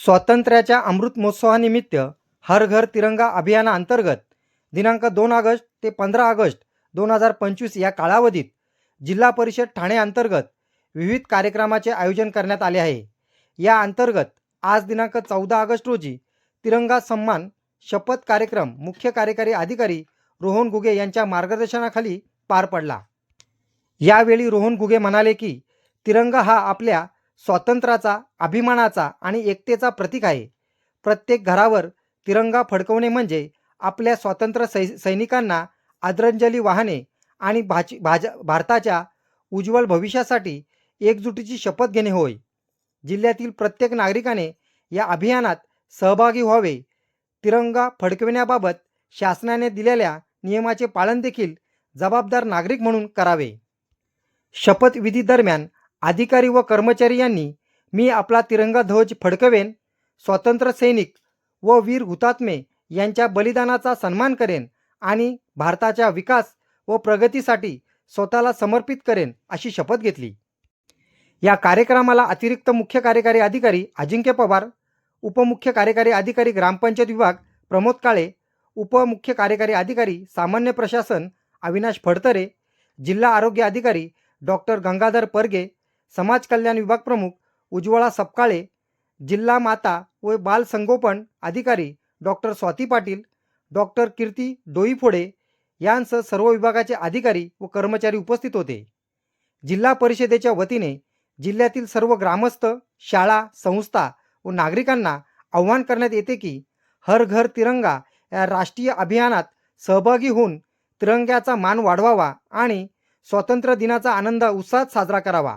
स्वातंत्र्याच्या अमृत महोत्सवानिमित्त हर घर तिरंगा अभियानाअंतर्गत दिनांक दोन ऑगस्ट ते पंधरा ऑगस्ट दोन हजार पंचवीस या कालावधीत जिल्हा परिषद ठाणे अंतर्गत विविध कार्यक्रमाचे आयोजन करण्यात आले आहे. या अंतर्गत आज दिनांक चौदा ऑगस्ट रोजी तिरंगा सन्मान शपथ कार्यक्रम मुख्य कार्यकारी अधिकारी रोहन घुगे यांच्या मार्गदर्शनाखाली पार पडला. यावेळी रोहन घुगे म्हणाले की तिरंगा हा आपल्या स्वातंत्र्याचा अभिमानाचा आणि एकतेचा प्रतीक आहे. प्रत्येक घरावर तिरंगा फडकवणे म्हणजे आपल्या स्वातंत्र्य सै सैनिकांना आदरांजली वाहणे आणि भाची भाजा भारताच्या उज्ज्वल भविष्यासाठी एकजुटीची शपथ घेणे होय. जिल्ह्यातील प्रत्येक नागरिकाने या अभियानात सहभागी व्हावे. तिरंगा फडकविण्याबाबत शासनाने दिलेल्या नियमाचे पालन देखील जबाबदार नागरिक म्हणून करावे. शपथविधी दरम्यान अधिकारी व कर्मचारी यांनी मी आपला तिरंगा ध्वज फडकवेन स्वातंत्र्य सैनिक व वीर हुतात्मे यांच्या बलिदानाचा सन्मान करेन आणि भारताच्या विकास व प्रगतीसाठी स्वतःला समर्पित करेन अशी शपथ घेतली. या कार्यक्रमाला अतिरिक्त मुख्य कार्यकारी अधिकारी अजिंक्य पवार उपमुख्य कार्यकारी अधिकारी ग्रामपंचायत विभाग प्रमोद काळे उपमुख्य कार्यकारी अधिकारी सामान्य प्रशासन अविनाश फडतरे जिल्हा आरोग्य अधिकारी डॉक्टर गंगाधर परगे समाज कल्याण विभाग प्रमुख उज्ज्वला सपकाळे जिल्हा माता व बाल संगोपन अधिकारी डॉक्टर स्वाती पाटील डॉक्टर कीर्ती डोईफोडे यांसह सर्व विभागाचे अधिकारी व कर्मचारी उपस्थित होते. जिल्हा परिषदेच्या वतीने जिल्ह्यातील सर्व ग्रामस्थ शाळा संस्था व नागरिकांना आव्हान करण्यात येते की हर घर तिरंगा या राष्ट्रीय अभियानात सहभागी होऊन तिरंग्याचा मान वाढवावा आणि स्वातंत्र्य दिनाचा आनंद उत्साहात साजरा करावा.